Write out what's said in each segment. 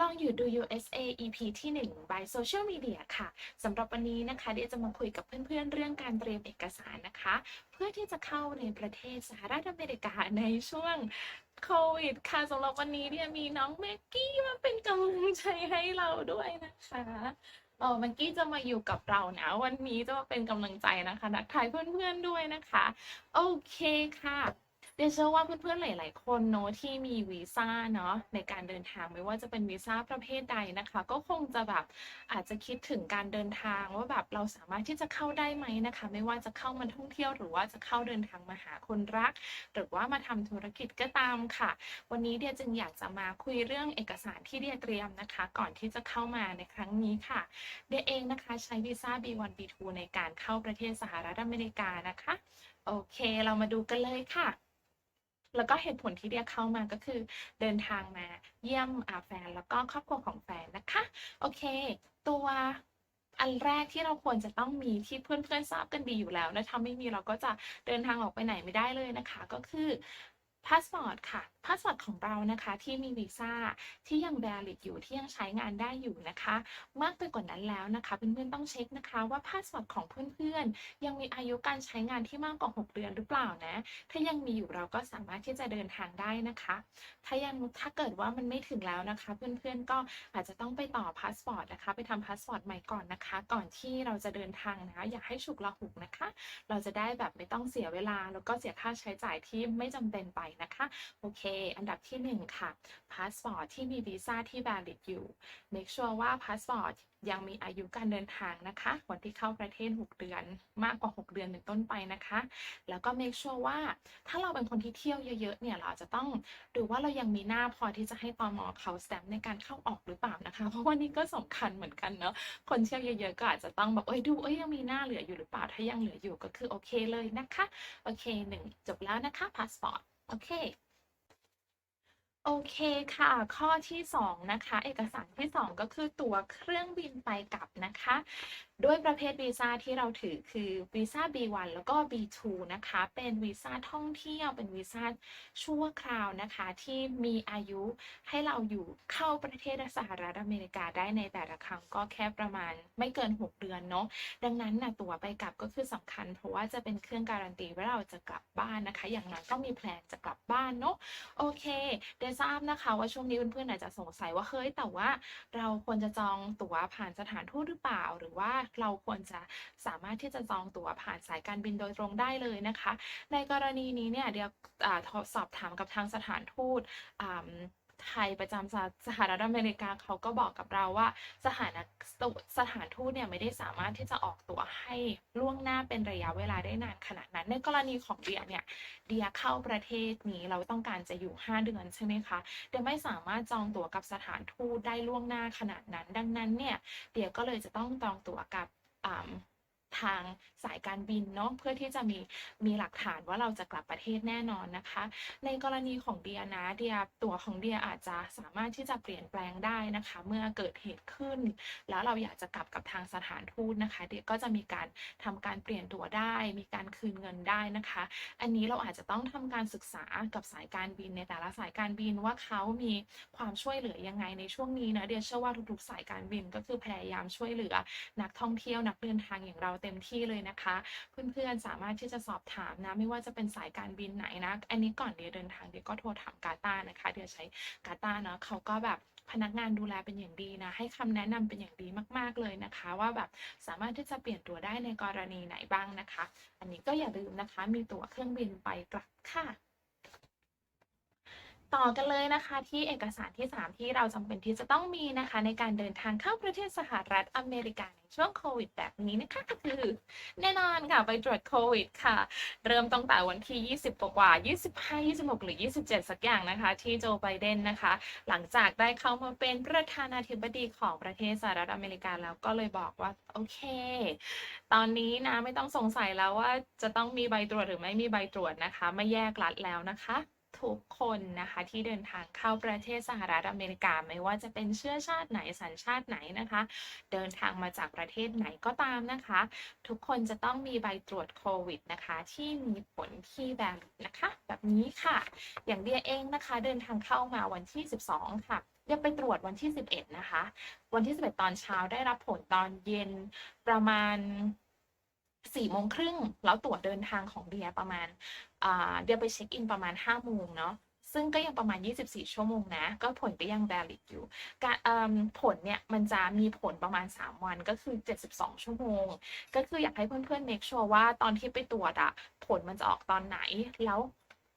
ลองอยู่ดู USA EP ที่1 by Social Media ค่ะสำหรับวันนี้นะคะเดี๋ยวจะมาคุยกับเพื่อนๆเรื่องการเตรียมเอกสารนะคะ เพื่อที่จะเข้าในประเทศสหรัฐอเมริกาในช่วงโควิดค่ะสำหรับวันนี้เนี่ยมีน้องแม็กกี้มาเป็นกำลังใจให้เราด้วยนะคะเออแม็กกี้จะมาอยู่กับเรานะวันนี้จะมาเป็นกำลังใจนะคะทักทายเพื่อนๆด้วยนะคะ โอเคค่ะ เดี๋ยวเชื่อว่าเพื่อนๆหลาย ๆ คนเนอะที่มีวีซ่าเนาะในการเดินทางไม่ว่าจะเป็นวีซ่าประเภทใดนะคะ ก็คงจะแบบอาจจะคิดถึงการเดินทางว่าแบบเราสามารถที่จะเข้าได้ไหมนะคะ ไม่ว่าจะเข้ามาท่องเที่ยวหรือว่าจะเข้าเดินทางมาหาคนรัก หรือว่ามาทำธุรกิจก็ตามค่ะ วันนี้เดียจึงอยากจะมาคุยเรื่องเอกสารที่เดียเตรียมนะคะ ก่อนที่จะเข้ามาในครั้งนี้ค่ะ เดียเองนะคะใช้วีซ่า B1 B2 ในการเข้าประเทศสหรัฐอเมริกานะคะโอเค เรามาดูกันเลยค่ะ แล้วก็เหตุผลที่เดียเข้ามาก็คือ เดินทางมาเยี่ยมอาแฟนแล้วก็ครอบครัวของแฟนนะคะ โอเค ตัวอันแรกที่เราควรจะต้องมีที่เพื่อนๆทราบกันดีอยู่แล้วนะถ้าไม่มีเราก็จะเดินทางออกไปไหนไม่ได้เลยนะคะ ก็คือ พาสปอร์ตค่ะพาสปอร์ตของเรานะคะที่มีวีซ่าที่ยัง valid อยู่ที่ยังใช้งานได้อยู่นะคะ มากไปกว่านั้นแล้วนะคะเพื่อนๆต้องเช็คนะคะว่าพาสปอร์ตของเพื่อนๆ ยังมีอายุการใช้งานที่มากกว่า 6 เดือนหรือเปล่านะ ถ้ายังมีอยู่เราก็สามารถที่จะเดินทางได้นะคะ ถ้ายังถ้าเกิดว่ามันไม่ถึงแล้วนะคะ เพื่อนๆก็อาจจะต้องไปต่อพาสปอร์ตนะคะไปทำพาสปอร์ตใหม่ก่อนนะคะ ก่อนที่เราจะเดินทางนะคะอย่าให้ฉุกละหุกนะคะ เราจะได้แบบไม่ต้องเสียเวลาแล้วก็เสียค่าใช้จ่ายที่ไม่จำเป็นไปนะคะ โอเค อันดับที่หนึ่งค่ะพาสปอร์ตที่มีวีซ่าที่ valid อยู่ make sure ว่าพาสปอร์ตยังมีอายุการเดินทางนะคะวันที่เข้าประเทศ 6 เดือนมากกว่า 6 เดือนเป็นต้นไปนะคะ แล้วก็ make sure ว่าถ้าเราเป็นคนที่เที่ยวเยอะๆเนี่ยเราจะต้องดูว่าเรายังมีหน้าพอที่จะให้ตอมอเขาสแตมในการเข้าออกหรือเปล่านะคะ เพราะว่านี่ก็สำคัญเหมือนกันเนาะคนเที่ยวเยอะๆก็อาจจะต้องแบบเอ้ยดูเอ้ยยังมีหน้าเหลืออยู่หรือเปล่าถ้ายังเหลืออยู่ก็คือโอเคเลยนะคะโอเคหนึ่งจบแล้วนะคะพาสปอร์ต โอเค โอเคค่ะ ข้อที่ 2 นะคะ เอกสารที่ 2 ก็คือตั๋วเครื่องบินไปกลับนะคะ ด้วยประเภทวีซ่าที่เราถือคือวีซ่า B1 แล้วก็ B2 นะคะ เป็นวีซ่าท่องเที่ยว เป็นวีซ่าชั่วคราวนะคะ ที่มีอายุให้เราอยู่เข้าประเทศสหรัฐอเมริกาได้ในแต่ละครั้งก็แค่ประมาณไม่เกิน 6 เดือนเนาะ ดังนั้นนะตั๋วไปกลับก็คือสำคัญ เพราะว่าจะเป็นเครื่องการันตีว่าเราจะกลับบ้านนะคะ อย่างน้อยก็มีแพลนจะกลับบ้านเนาะ โอเคเดยวทราบนะคะว่าช่วงนี้เพื่อนๆอาจจะสงสัยว่าเฮ้ยแต่ว่าเราควรจะจองตั๋วผ่านสถานทูตหรือเปล่า หรือว่าเราควรจะสามารถที่จะจองตั๋วผ่านสายการบินโดยตรงได้เลยนะคะ ในกรณีนี้เนี่ยเดี๋ยวอสอบถามกับทางสถานทูตอ่า ไทยประจำสหสหรัฐอเมริกาเขาก็บอกกับเราว่าสถานสถานทูตเนี่ยไม่ได้สามารถที่จะออกตั๋วให้ล่วงหน้าเป็นระยะเวลาได้นานขนาดนั้น ในกรณีของเดียเนี่ยเดียเข้าประเทศนี้เราต้องการจะอยู่ 5 เดือนใช่ไหมคะเดียไม่สามารถจองตั๋วกับสถานทูตได้ล่วงหน้าขนาดนั้น ดังนั้นเนี่ยเดียก็เลยจะต้องจองตั๋วกับ ทางสายการบินเนาะเพื่อที่จะมีมีหลักฐานว่าเราจะกลับประเทศแน่นอนนะคะ ในกรณีของเดียนะเดียตัวของเดียอาจจะสามารถที่จะเปลี่ยนแปลงได้นะคะ เมื่อเกิดเหตุขึ้น แล้วเราอยากจะกลับกับทางสถานทูตนะคะ เดียก็จะมีการทำการเปลี่ยนตัวได้ มีการคืนเงินได้นะคะ อันนี้เราอาจจะต้องทำการศึกษากับสายการบินในแต่ละสายการบินว่าเขามีความช่วยเหลือยังไงในช่วงนี้นะเดียเชื่อว่าทุกๆสายการบินก็คือพยายามช่วยเหลือ นักท่องเที่ยวนักเดินทางอย่างเราเต็็มที่เลยนะคะ เพื่อนๆสามารถที่จะสอบถามนะ ไม่ว่าจะเป็นสายการบินไหนนะ อันนี้ก่อนเดียเดินทางเดียก็โทรถามกาตานะคะ เดียใช้กาตาเนาะเขาก็แบบพนักงานดูแลเป็นอย่างดีนะ ให้คำแนะนำเป็นอย่างดีมาก ๆเลยนะคะ ว่าแบบสามารถที่จะเปลี่ยนตัวได้ในกรณีไหนบ้างนะคะ อันนี้ก็อย่าลืมนะคะ มีตั๋วเครื่องบินไปกลับค่ะ ต่อกันเลยนะคะที่เอกสารที่ 3 ที่เราจำเป็นที่จะต้องมีนะคะในการเดินทางเข้าประเทศสหรัฐอเมริกาในช่วงโควิดแบบนี้นะคะก็คือ แน่นอนค่ะไปตรวจโควิดค่ะ เริ่มตั้งแต่วันที่ 20 กว่า 25 26 หรือ 27 สักอย่างนะคะ ที่โจไบเดนนะคะ หลังจากได้เข้ามาเป็นประธานาธิบดีของประเทศสหรัฐอเมริกาแล้วก็เลยบอกว่า โอเค ตอนนี้นะไม่ต้องสงสัยแล้วว่าจะต้องมีใบตรวจหรือไม่มีใบตรวจนะคะ ไม่แยกรัฐแล้วนะคะ ทุกคนนะคะที่เดินทางเข้าประเทศสหรัฐอเมริกาไม่ว่าจะเป็นเชื้อชาติไหนสัญชาติไหนนะคะ เดินทางมาจากประเทศไหนก็ตามนะคะ ทุกคนจะต้องมีใบตรวจโควิดนะคะ ที่มีผลที่ valid นะคะ แบบนี้ค่ะ อย่างเดียเองนะคะ เดินทางเข้ามาวันที่ 12 ค่ะเดียไปตรวจวันที่ 11 นะคะ วันที่ 11 ตอนเช้าได้รับผลตอนเย็นประมาณ 4โมงครึ่งแล้วตั๋วเดินทางของเดียประมาณเดียไปเช็คอินประมาณ5โมงเนาะซึ่งก็ยังประมาณ 24 ชั่วโมงนะ ก็ผลก็ยัง valid อยู่ การผลเนี่ย มันจะมีผลประมาณ 3 วันก็คือ 72 ชั่วโมง ก็คืออยากให้เพื่อนๆ make sure ว่าตอนที่ไปตรวจอะผลมันจะออกตอนไหน แล้ว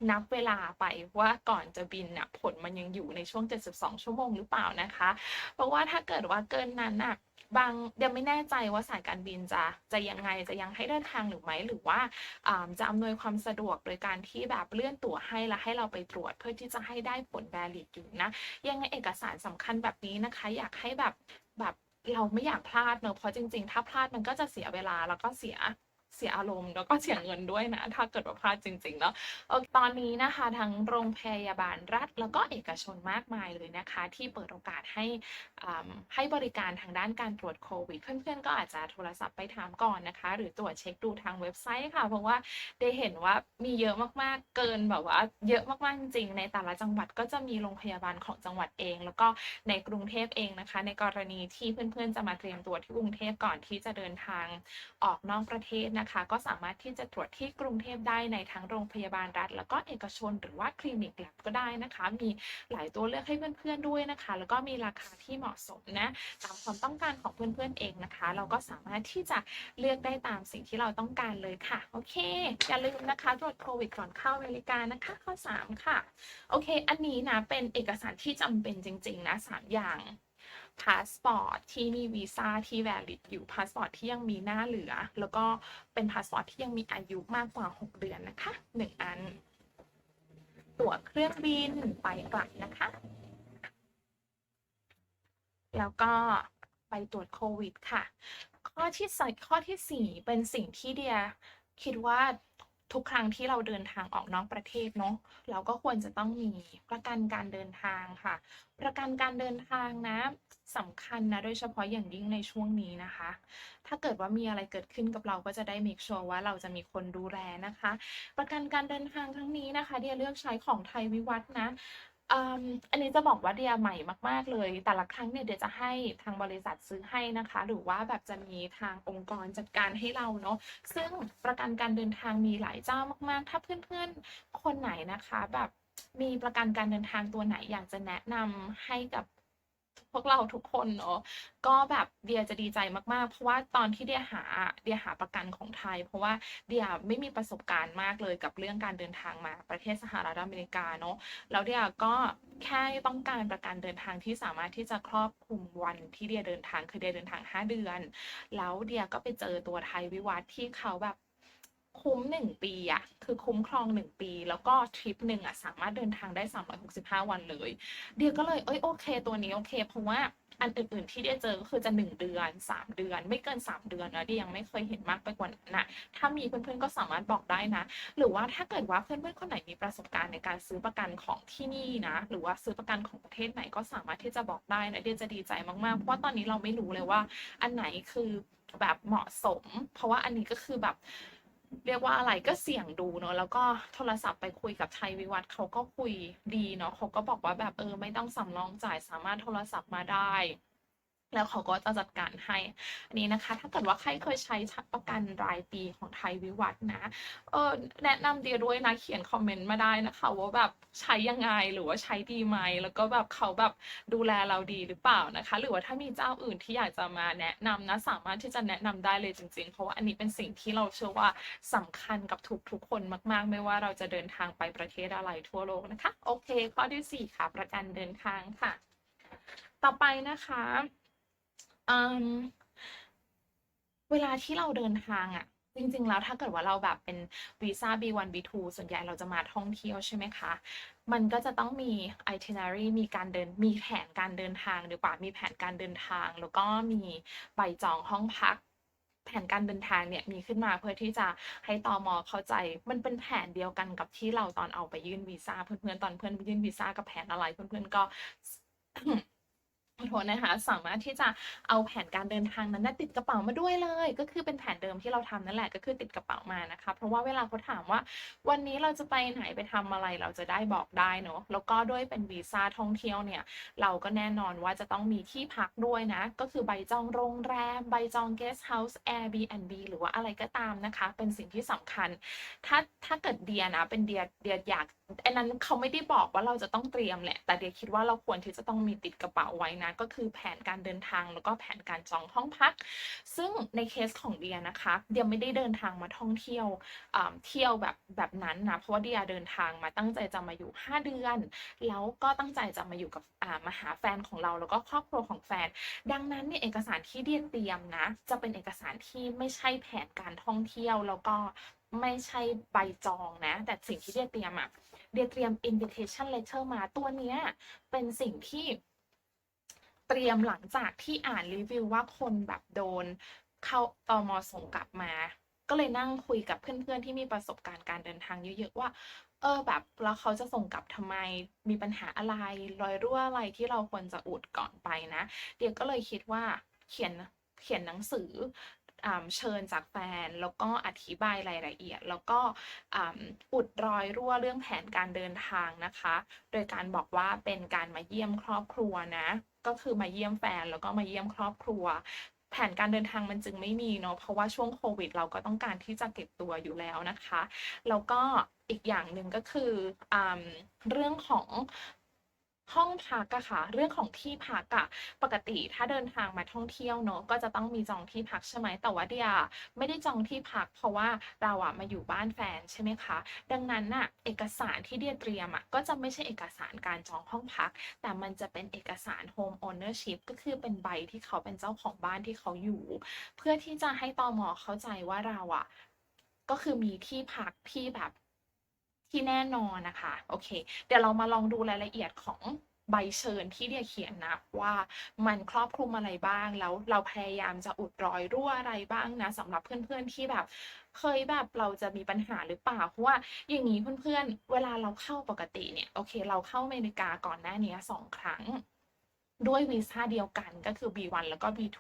นับเวลาไปว่าก่อนจะบินน่ะผลมันยังอยู่ในช่วง 72 ชั่วโมงหรือเปล่านะคะ เพราะว่าถ้าเกิดว่าเกินนั้นน่ะ บางเดี๋ยวไม่แน่ใจว่าสายการบินจะจะยังไงจะยังให้เดินทางหรือไม่หรือว่าจะอำนวยความสะดวกโดยการที่แบบเลื่อนตั๋วให้แล้วให้เราไปตรวจเพื่อที่จะให้ได้ผล valid อยู่นะยังไงเอกสารสำคัญแบบนี้นะคะ อยากให้แบบแบบเราไม่อยากพลาดเนอะเพราะจริง ๆ ถ้าพลาดมันก็จะเสียเวลาแล้วก็เสีย เสียอารมณ์แล้วก็เสียเงินด้วยนะ ถ้าเกิดว่าพลาดจริงๆเนาะโอเคตอนนี้นะคะทั้งโรงพยาบาลรัฐ แล้วก็เอกชนมากมายเลยนะคะ ที่เปิดโอกาสให้อ่าให้บริการทางด้านการตรวจโควิด เพื่อนๆก็อาจจะโทรศัพท์ไปถามก่อนนะคะ หรือตรวจเช็คดูทางเว็บไซต์ค่ะ เพราะว่าได้เห็นว่ามีเยอะมากๆเกินแบบว่า เยอะมากๆจริงๆในแต่ละจังหวัดก็จะมีโรงพยาบาลของจังหวัดเอง แล้วก็ในกรุงเทพเองนะคะ ในกรณีที่เพื่อนๆจะมาเตรียมตัวที่กรุงเทพก่อนที่จะเดินทางออกนอกประเทศนะคะ ก็สามารถที่จะตรวจที่กรุงเทพได้ในทั้งโรงพยาบาลรัฐ แล้วก็เอกชนหรือว่าคลินิกแลบก็ได้นะคะ มีหลายตัวเลือกให้เพื่อนๆด้วยนะคะ แล้วก็มีราคาที่เหมาะสมนะตามความต้องการของเพื่อนๆเองนะคะ เราก็สามารถที่จะเลือกได้ตามสิ่งที่เราต้องการเลยค่ะโอเค อย่าลืมนะคะตรวจโควิดก่อนเข้าอเมริกานะคะข้อ 3 ค่ะโอเค อันนี้นะเป็นเอกสารที่จำเป็นจริง ๆ นะ 3 อย่าง พาสปอร์ตที่มีวีซ่าที่ valid อยู่พาสปอร์ตที่ยังมีหน้าเหลือ แล้วก็เป็นพาสปอร์ตที่ยังมีอายุมากกว่า 6 เดือนนะคะ 1 อัน ตั๋วเครื่องบินไปกลับนะคะ แล้วก็ไปตรวจโควิดค่ะ ข้อที่สข้อที่สี่เป็นสิ่งที่เดียคิดว่า ทุกครั้งที่เราเดินทางออกนอกประเทศเนาะเราก็ควรจะต้องมีประกันการเดินทางค่ะ ประกันการเดินทางนะสำคัญนะโดยเฉพาะอย่างยิ่งในช่วงนี้นะคะ ถ้าเกิดว่ามีอะไรเกิดขึ้นกับเราก็จะได้ make sure ว่าเราจะมีคนดูแลนะคะ ประกันการเดินทางครั้งนี้นะคะเดียเลือกใช้ของไทยวิวัฒน์นะ อืมอันนี้จะบอกว่าเดียใหม่มาก ๆ เลย แต่ละครั้งเนี่ยเดียจะให้ทางบริษัทซื้อให้นะคะ หรือว่าแบบจะมีทางองค์กรจัดการให้เราเนาะ ซึ่งประกันการเดินทางมีหลายเจ้ามากๆ ถ้าเพื่อนๆ คนไหนนะคะ แบบมีประกันการเดินทางตัวไหนอยากจะแนะนำให้กับ พวกเราทุกคนเนาะก็แบบเดียจะดีใจมากๆ เพราะว่าตอนที่เดียหาเดียหาประกันของไทย เพราะว่าเดียไม่มีประสบการณ์มากเลยกับเรื่องการเดินทางมาประเทศสหรัฐอเมริกาเนาะแล้วเดียก็แค่ต้องการประกันเดินทางที่สามารถที่จะครอบคลุมวันที่เดียเดินทางคือเดียเดินทาง 5 เดือน แล้วเดียก็ไปเจอตัวไทยวิวัฒน์ที่เขาแบบ คุ้ม1ปีอะคือคุ้มครอง1ปี แล้วก็ทริปหนึ่งอะสามารถเดินทางได้365วันเลย เดียก็เลยเฮ้ยโอเค ตัวนี้โอเค เพราะว่าอันอื่นๆที่เดียเจอก็คือจะ1เดือน3เดือน ไม่เกิน3เดือนนะเดียยังไม่เคยเห็นมากไปกว่านั้นนะถ้ามีเพื่อนๆก็สามารถบอกได้นะ หรือว่าถ้าเกิดว่าเพื่อนๆคนไหนมีประสบการณ์ในการซื้อประกันของที่นี่นะ หรือว่าซื้อประกันของประเทศไหนก็สามารถที่จะบอกได้นะเดียจะดีใจมากๆเพราะว่าตอนนี้เราไม่รู้เลยว่า อันไหนคือแบบเหมาะสม เพราะว่าอันนี้ก็คือแบบ เรียกว่าอะไรก็เสี่ยงดูเนาะแล้วก็โทรศัพท์ไปคุยกับชัยวิวัฒน์เขาก็คุยดีเนาะเขาก็บอกว่าแบบเออไม่ต้องสำรองจ่ายสามารถโทรศัพท์มาได้ แล้วเขาก็จะจัดการให้ อันนี้นะคะ ถ้าเกิดว่าใครเคยใช้ชประกันรายปีของไทยวิวัฒน์นะ เออแนะนำดีด้วยนะเขียนคอมเมนต์มาได้นะคะ ว่าแบบใช้ยังไงหรือว่าใช้ดีไหม แล้วก็แบบเขาแบบดูแลเราดีหรือเปล่านะคะ หรือว่าถ้ามีเจ้าอื่นที่อยากจะมาแนะนำนะ สามารถที่จะแนะนำได้เลยจริง ๆ เพราะว่าอันนี้เป็นสิ่งที่เราเชื่อว่าสำคัญกับทุกๆคนมากๆ ไม่ว่าเราจะเดินทางไปประเทศอะไรทั่วโลกนะคะ โอเค ข้อที่4ค่ะ ประกันเดินทางค่ะ ต่อไปนะคะ อืมเวลาที่เราเดินทางอะจริง ๆ แล้วถ้าเกิดว่าเราแบบเป็นวีซ่า B1 B2 ส่วนใหญ่เราจะมาท่องเที่ยวใช่ไหมคะ มันก็จะต้องมี itinerary มีการเดินมีแผนการเดินทางดีกว่ามีแผนการเดินทาง แล้วก็มีใบจองห้องพัก แผนการเดินทางเนี่ยมีขึ้นมาเพื่อที่จะให้ตอมอ.เข้าใจ มันเป็นแผนเดียวกันกับที่เราตอนเอาไปยื่นวีซ่าเพื่อนๆตอนเพื่อนไปยื่นวีซ่ากับแผนอะไรเพื่อนๆก็ โทษนะคะสามารถที่จะเอาแผนการเดินทางนั้นติดกระเป๋ามาด้วยเลย ก็คือเป็นแผนเดิมที่เราทำนั่นแหละก็คือติดกระเป๋ามานะคะ เพราะว่าเวลาเขาถามว่า วันนี้เราจะไปไหนไปทำอะไรเราจะได้บอกได้เนอะแล้วก็ด้วยเป็นวีซ่าท่องเที่ยวเนี่ย เราก็แน่นอนว่าจะต้องมีที่พักด้วยนะ ก็คือใบจองโรงแรม ใบจอง guest house Airbnb หรือว่าอะไรก็ตามนะคะ เป็นสิ่งที่สำคัญ ถ้าถ้าเกิดเดียนะเป็นเดียเดียอยากอันนั้นเขาไม่ได้บอกว่าเราจะต้องเตรียมแหละแต่เดียคิดว่าเราควรที่จะต้องมีติดกระเป๋าไว้นะก็คือแผนการเดินทางแล้วก็แผนการจองห้องพัก ซึ่งในเคสของเดียนะคะเดียไม่ได้เดินทางมาท่องเที่ยวเที่ยวแบบแบบนั้นนะเพราะว่าเดียเดินทางมาตั้งใจจะมาอยู่ 5 เดือน แล้วก็ตั้งใจจะมาอยู่กับมาหาแฟนของเราแล้วก็ครอบครัวของแฟน ดังนั้นเนี่ยเอกสารที่เดียเตรียมนะ จะเป็นเอกสารที่ไม่ใช่แผนการท่องเที่ยวแล้วก็ไม่ใช่ใบจองนะ แต่สิ่งที่เดียเตรียมอะเดียเตรียม invitation letter มาตัวเนี้ยเป็นสิ่งที่ เตรียมหลังจากที่อ่านรีวิวว่าคนแบบโดนเข้าตมส่งกลับมา ก็เลยนั่งคุยกับเพื่อนๆที่มีประสบการณ์การเดินทางเยอะๆว่า เออแบบแล้วเขาจะส่งกลับทำไม มีปัญหาอะไร รอยรั่วอะไรที่เราควรจะอุดก่อนไปนะ เดียก็เลยคิดว่าเขียนเขียนหนังสือ เชิญจากแฟน แล้วก็อธิบายรายละเอียด แล้วก็อุดรอยรั่วเรื่องแผนการเดินทางนะคะ โดยการบอกว่าเป็นการมาเยี่ยมครอบครัวนะ ก็คือมาเยี่ยมแฟนแล้วก็มาเยี่ยมครอบครัวแผนการเดินทางมันจึงไม่มีเนาะเพราะว่าช่วงโควิด เราก็ต้องการที่จะเก็บตัวอยู่แล้วนะคะ แล้วก็อีกอย่างหนึ่งก็คืออเรื่องของ ห้องพักอะค่ะ เรื่องของที่พักอะปกติถ้าเดินทางมาท่องเที่ยวเนาะก็จะต้องมีจองที่พักใช่ไหมแต่ว่าเดียไม่ได้จองที่พัก เพราะว่าเราอะมาอยู่บ้านแฟนใช่ไหมคะ ดังนั้นน่ะเอกสารที่เดียเตรียมอะก็จะไม่ใช่เอกสารการจองห้องพัก แต่มันจะเป็นเอกสาร home ownership ก็คือเป็นใบที่เขาเป็นเจ้าของบ้านที่เขาอยู่ เพื่อที่จะให้ตอมอเข้าใจว่าเราอะก็คือมีที่พักที่แบบ ที่แน่นอนนะคะ โอเค เดี๋ยวเรามาลองดูรายละเอียดของใบเชิญที่เดียเขียนนะว่ามันครอบคลุมอะไรบ้างแล้วเราพยายามจะอุดรอยรั่วอะไรบ้างนะสำหรับเพื่อนๆที่แบบ เคยแบบเราจะมีปัญหาหรือเปล่าเพราะว่าอย่างนี้เพื่อนๆเวลาเราเข้าปกติเนี่ยโอเค เราเข้าเมริกาก่อนหน้านี้สองครั้ง ด้วยวีซ่าเดียวกันก็คือ B1 แล้วก็ B2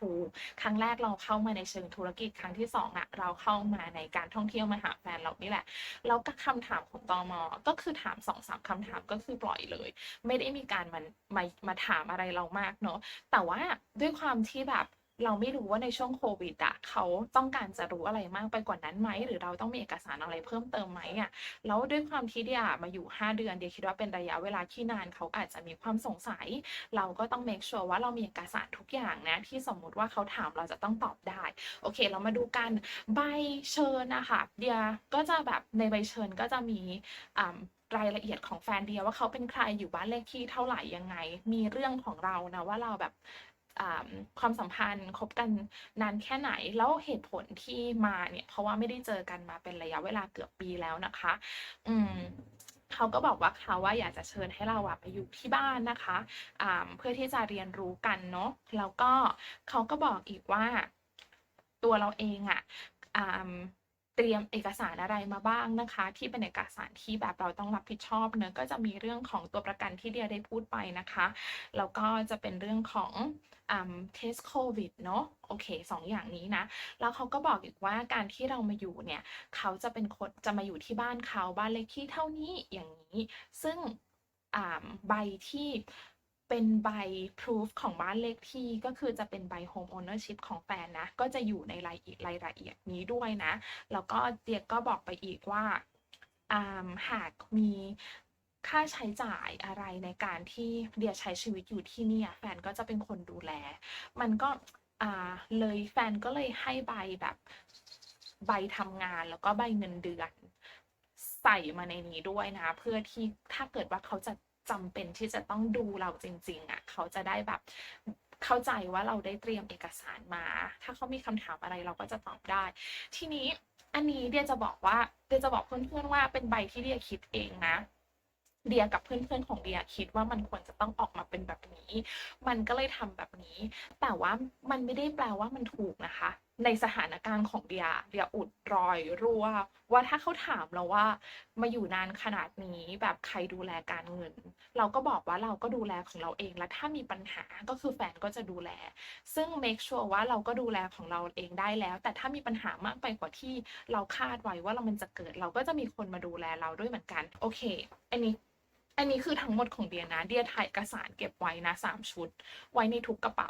ครั้งแรกเราเข้ามาในเชิงธุรกิจครั้งที่สองอะเราเข้ามาในการท่องเที่ยวมาหาแฟนเรานี่แหละแล้วก็คำถามของตมก็คือถามสองสามคำถามก็คือปล่อยเลย ไม่ได้มีการมันมามาถามอะไรเรามากเนาะแต่ว่าด้วยความที่แบบ เราไม่รู้ว่าในช่วงโควิดอะเขาต้องการจะรู้อะไรมากไปกว่านั้นไหม หรือเราต้องมีเอกสารอะไรเพิ่มเติมไหมอะแล้วด้วยความที่เดียมาอยู่ 5 เดือนเดียคิดว่าเป็นระยะเวลาที่นานเขาอาจจะมีความสงสัย เราก็ต้อง make sure ว่าเรามีเอกสารทุกอย่างนะ ที่สมมุติว่าเขาถามเราจะต้องตอบได้ โอเค เรามาดูกันใบเชิญนะคะเดียก็จะแบบในใบเชิญก็จะมีอ่ารายละเอียดของแฟนเดียว่าเขาเป็นใครอยู่บ้านเลขที่เท่าไหร่ยังไง มีเรื่องของเรานะว่าเราแบบ ความสัมพันธ์คบกันนานแค่ไหน แล้วเหตุผลที่มาเนี่ย เพราะว่าไม่ได้เจอกันมาเป็นระยะเวลาเกือบปีแล้วนะคะ อืมเขาก็บอกว่าเขาว่าอยากจะเชิญให้เราอะไปอยู่ที่บ้านนะคะอ่าเพื่อที่จะเรียนรู้กันเนาะแล้วก็เขาก็บอกอีกว่าตัวเราเองอะอ่า เตรียมเอกสารอะไรมาบ้างนะคะ ที่เป็นเอกสารที่แบบเราต้องรับผิดชอบเนอะก็จะมีเรื่องของตัวประกันที่เดียได้พูดไปนะคะแล้วก็จะเป็นเรื่องของเทสโควิดเนาะโอเคสองอย่างนี้นะ แล้วเขาก็บอกอีกว่าการที่เรามาอยู่เนี่ย เขาจะเป็นคนจะมาอยู่ที่บ้านเขาบ้านเลขที่เท่านี้อย่างนี้ ซึ่งใบที่ เป็นใบ proof ของบ้านเลขที่ก็คือจะเป็นใบ home ownership ของแฟนนะ ก็จะอยู่ในรายละเอียดรายละเอียดนี้ด้วยนะ แล้วก็เดียก็บอกไปอีกว่าาหากมีค่าใช้จ่ายอะไรในการที่เดียใช้ชีวิตอยู่ที่นี่แฟนก็จะเป็นคนดูแล มันก็เลยแฟนก็เลยให้ใบแบบใบทำงานแล้วก็ใบเงินเดือนใส่มาในนี้ด้วยนะ เพื่อที่ถ้าเกิดว่าเขาจะ จำเป็นที่จะต้องดูเราจริง ๆอะเขาจะได้แบบเข้าใจว่าเราได้เตรียมเอกสารมา ถ้าเขามีคำถามอะไรเราก็จะตอบได้ ทีนี้อันนี้เดียจะบอกว่าเดียจะบอกเพื่อนๆว่าเป็นใบที่เดียคิดเองนะเดียกับเพื่อนๆของเดียคิดว่ามันควรจะต้องออกมาเป็นแบบนี้ มันก็เลยทำแบบนี้ แต่ว่ามันไม่ได้แปลว่ามันถูกนะคะ ในสถานการณ์ของเดียเดียอุดรอยรั่ว ว่าถ้าเขาถามเราว่า มาอยู่นานขนาดนี้แบบใครดูแลการเงิน เราก็บอกว่าเราก็ดูแลของเราเอง และถ้ามีปัญหาก็คือแฟนก็จะดูแล ซึ่ง make sure ว่าเราก็ดูแลของเราเองได้แล้ว แต่ถ้ามีปัญหามากไปกว่าที่เราคาดไว้ว่าเรามันจะเกิด เราก็จะมีคนมาดูแลเราด้วยเหมือนกัน โอเค อันนี้ อันนี้คือทั้งหมดของเดียนะ เดียถ่ายเอกสารเก็บไว้นะสามชุด ไว้ในทุกกระเป๋า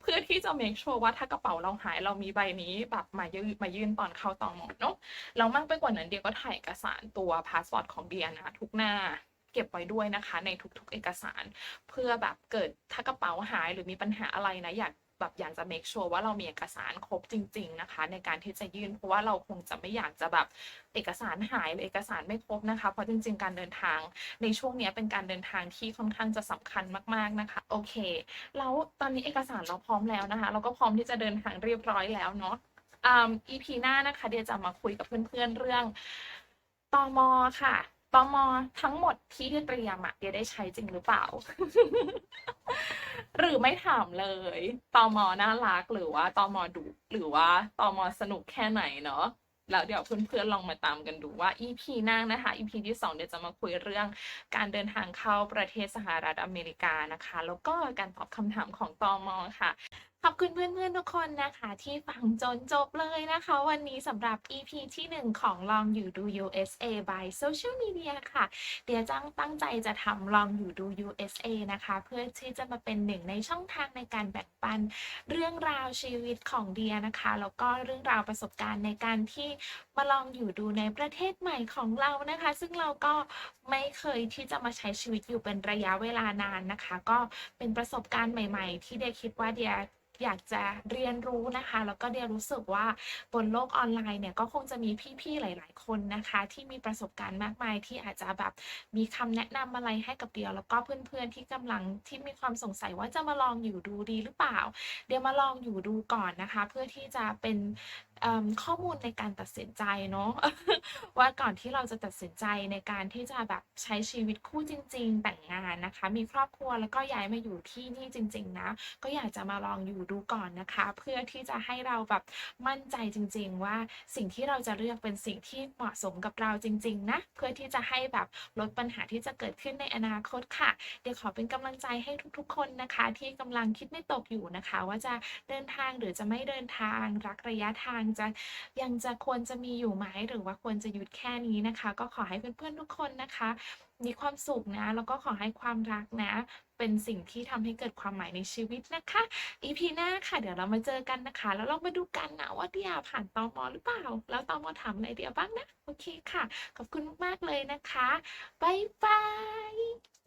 เพื่อที่จะ make sure ว่าถ้ากระเป๋าเราหายเรามีใบนี้แบบมายื่นมายื่นตอนเข้าตอมอเนาะแล้วมากไปกว่านั้นเดียก็ถ่ายเอกสารตัวพาสปอร์ตของเดียนะทุกหน้าเก็บไว้ด้วยนะคะในทุกๆเอกสาร เพื่อแบบเกิดถ้ากระเป๋าหายหรือมีปัญหาอะไรนะอยาก แบบอยากจะ make sure ว่าเรามีเอกสารครบจริง ๆ นะคะ ในการที่จะยื่น เพราะว่าเราคงจะไม่อยากจะแบบเอกสารหายหรือเอกสารไม่ครบนะคะ เพราะจริง ๆ การเดินทาง ในช่วงนี้เป็นการเดินทางที่ค่อนข้างจะสำคัญมาก ๆ นะคะ โอเค แล้วตอนนี้เอกสารเราพร้อมแล้วนะคะ เราก็พร้อมที่จะเดินทางเรียบร้อยแล้วเนาะอ่า EP หน้านะคะ เดี๋ยวจะมาคุยกับเพื่อน ๆ เรื่องตมค่ะ ตมทั้งหมดที่เตรียมอะเดียได้ใช้จริงหรือเปล่า หรือไม่ถามเลยตมน่ารักหรือว่าตมดุหรือว่าตมสนุกแค่ไหนเนาะแล้วเดี๋ยวเพื่อนๆลองมาตามกันดูว่า EP หน้านะคะ EP ที่สองเดี๋ยวจะมาคุยเรื่องการเดินทางเข้าประเทศสหรัฐอเมริกานะคะ แล้วก็การตอบคำถามของตอมอค่ะ ขอบคุณเพื่อนๆทุกคนนะคะ ที่ฟังจนจบเลยนะคะ วันนี้สำหรับ EP ที่ 1 ของลองอยู่ดู USA by Social Media ค่ะ เดี๋ยวจังตั้งใจจะทำลองอยู่ดู USA นะคะ เพื่อที่จะมาเป็นหนึ่งในช่องทางในการแบ่งปันเรื่องราวชีวิตของเดียนะคะ แล้วก็เรื่องราวประสบการณ์ในการที่มาลองอยู่ดูในประเทศใหม่ของเรานะคะ ซึ่งเราก็ไม่เคยที่จะมาใช้ชีวิตอยู่เป็นระยะเวลานานนะคะ ก็เป็นประสบการณ์ใหม่ ๆ ที่เดียคิดว่าเดียอยากจะเรียนรู้นะคะ แล้วก็เดียรู้สึกว่าบนโลกออนไลน์เนี่ยก็คงจะมีพี่ๆหลาย ๆ คนนะคะ ที่มีประสบการณ์มากมายที่อาจจะแบบมีคำแนะนำอะไรให้กับเดียแล้วก็เพื่อนๆที่กำลังที่มีความสงสัยว่าจะมาลองอยู่ดูดีหรือเปล่า เดี๋ยวมาลองอยู่ดูก่อนนะคะ เพื่อที่จะเป็น ข้อมูลในการตัดสินใจเนาะว่าก่อนที่เราจะตัดสินใจในการที่จะแบบใช้ชีวิตคู่จริง ๆ แต่งงานนะคะ มีครอบครัวแล้วก็ย้ายมาอยู่ที่นี่จริง ๆ นะ ก็อยากจะมาลองอยู่ดูก่อนนะคะ เพื่อที่จะให้เราแบบมั่นใจจริง ๆ ว่าสิ่งที่เราจะเลือกเป็นสิ่งที่เหมาะสมกับเราจริง ๆ นะ เพื่อที่จะให้แบบลดปัญหาที่จะเกิดขึ้นในอนาคตค่ะ เดี๋ยวขอเป็นกำลังใจให้ทุกๆ คนนะคะ ที่กำลังคิดไม่ตกอยู่นะคะ ว่าจะเดินทางหรือจะไม่เดินทางรักระยะทางจะยังจะควรจะมีอยู่ไหมหรือว่าควรจะหยุดแค่นี้นะคะ ก็ขอให้เพื่อนๆทุกคนนะคะ มีความสุขนะ แล้วก็ขอให้ความรักนะ เป็นสิ่งที่ทำให้เกิดความหมายในชีวิตนะคะ EP หน้าค่ะ เดี๋ยวเรามาเจอกันนะคะ แล้วเรามาดูกันนะว่าเดียผ่านตอมหรือเปล่า แล้วตอมถามอะไรเดียบ้างนะ โอเคค่ะ ขอบคุณมากๆเลยนะคะ บ๊ายบาย